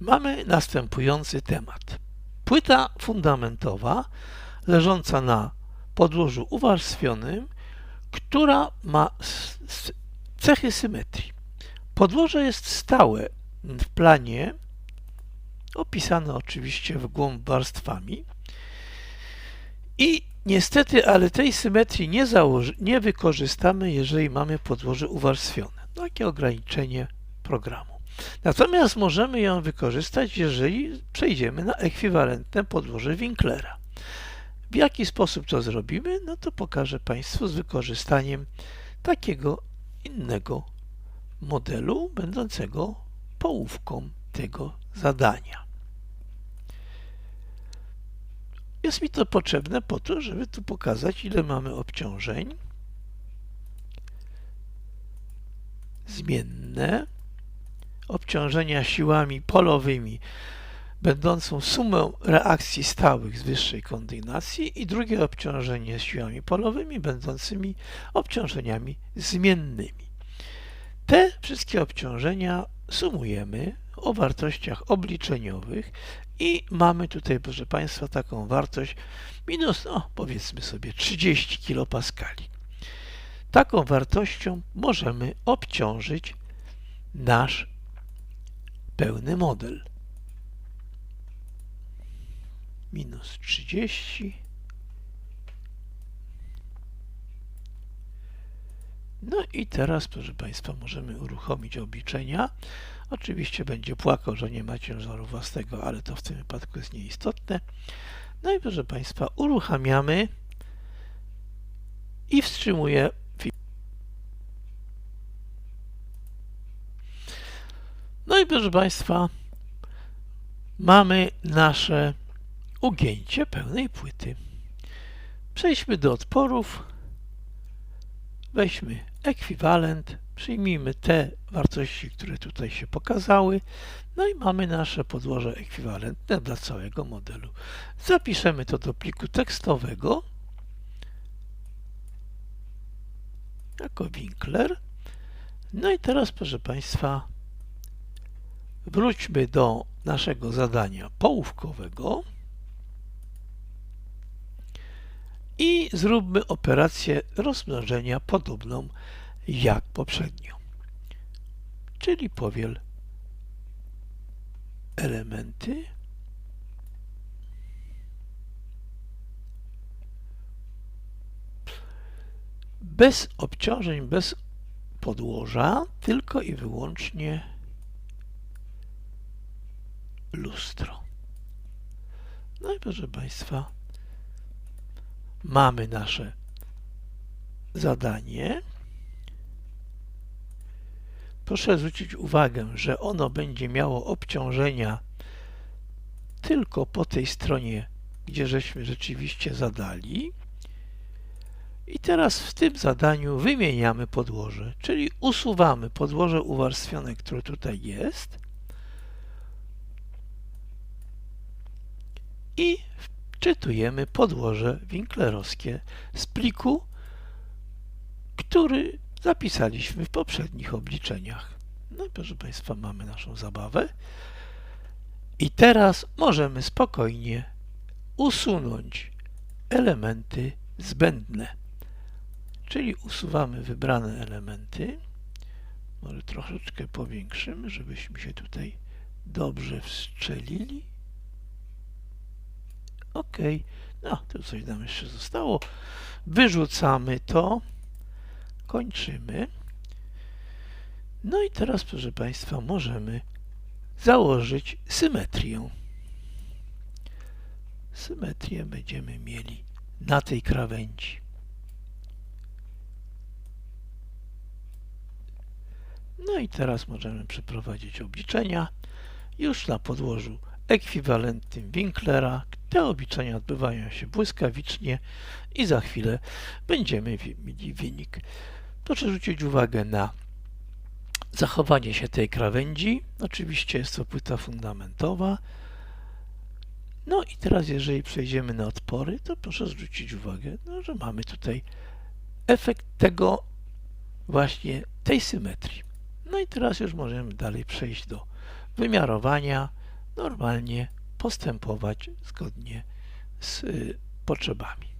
mamy następujący temat. Płyta fundamentowa leżąca na podłożu uwarstwionym, która ma cechy symetrii. Podłoże jest stałe w planie, opisane oczywiście w głąb warstwami. I niestety, ale tej symetrii nie, nie wykorzystamy, jeżeli mamy podłoże uwarstwione. Takie ograniczenie programu. Natomiast możemy ją wykorzystać, jeżeli przejdziemy na ekwiwalentne podłoże Winklera. W jaki sposób to zrobimy? No to pokażę Państwu z wykorzystaniem takiego innego modelu, będącego połówką tego zadania. Jest mi to potrzebne po to, żeby tu pokazać, ile mamy obciążeń zmienne, obciążenia siłami polowymi, będącą sumą reakcji stałych z wyższej kondynacji i drugie obciążenie siłami polowymi, będącymi obciążeniami zmiennymi. Te wszystkie obciążenia sumujemy o wartościach obliczeniowych i mamy tutaj, proszę Państwa, taką wartość minus, no powiedzmy sobie 30 kPa. Taką wartością możemy obciążyć nasz pełny model. Minus 30. No i teraz, proszę Państwa, możemy uruchomić obliczenia. Oczywiście będzie płakał, że nie ma ciężaru własnego, ale to w tym wypadku jest nieistotne. No i proszę Państwa, uruchamiamy i wstrzymuję No i proszę Państwa, mamy nasze ugięcie pełnej płyty. Przejdźmy do odporów. Weźmy ekwiwalent, przyjmijmy te wartości, które tutaj się pokazały, no i mamy nasze podłoże ekwiwalentne dla całego modelu. Zapiszemy to do pliku tekstowego jako Winkler. No i teraz, proszę Państwa, wróćmy do naszego zadania połówkowego i zróbmy operację rozmnożenia podobną jak poprzednio. Czyli powiel elementy bez obciążeń, bez podłoża, tylko i wyłącznie lustro. No i proszę Państwa, mamy nasze zadanie. Proszę zwrócić uwagę, że ono będzie miało obciążenia tylko po tej stronie, gdzie żeśmy rzeczywiście zadali. I teraz w tym zadaniu wymieniamy podłoże, czyli usuwamy podłoże uwarstwione, które tutaj jest i wczytujemy podłoże winklerowskie z pliku, który zapisaliśmy w poprzednich obliczeniach. No i proszę Państwa, mamy naszą zabawę. I teraz możemy spokojnie usunąć elementy zbędne. Czyli usuwamy wybrane elementy. Może troszeczkę powiększymy, żebyśmy się tutaj dobrze wstrzelili. OK. No, tu coś nam jeszcze zostało. Wyrzucamy to. Kończymy. No i teraz, proszę Państwa, możemy założyć symetrię. Symetrię będziemy mieli na tej krawędzi. No i teraz możemy przeprowadzić obliczenia już na podłożu ekwiwalentnym Winklera. Te obliczenia odbywają się błyskawicznie i za chwilę będziemy mieli wynik. Proszę zwrócić uwagę na zachowanie się tej krawędzi. Oczywiście jest to płyta fundamentowa. No i teraz jeżeli przejdziemy na odpory, to proszę zwrócić uwagę, no, że mamy tutaj efekt tego właśnie tej symetrii. No i teraz już możemy dalej przejść do wymiarowania normalnie postępować zgodnie z y, potrzebami.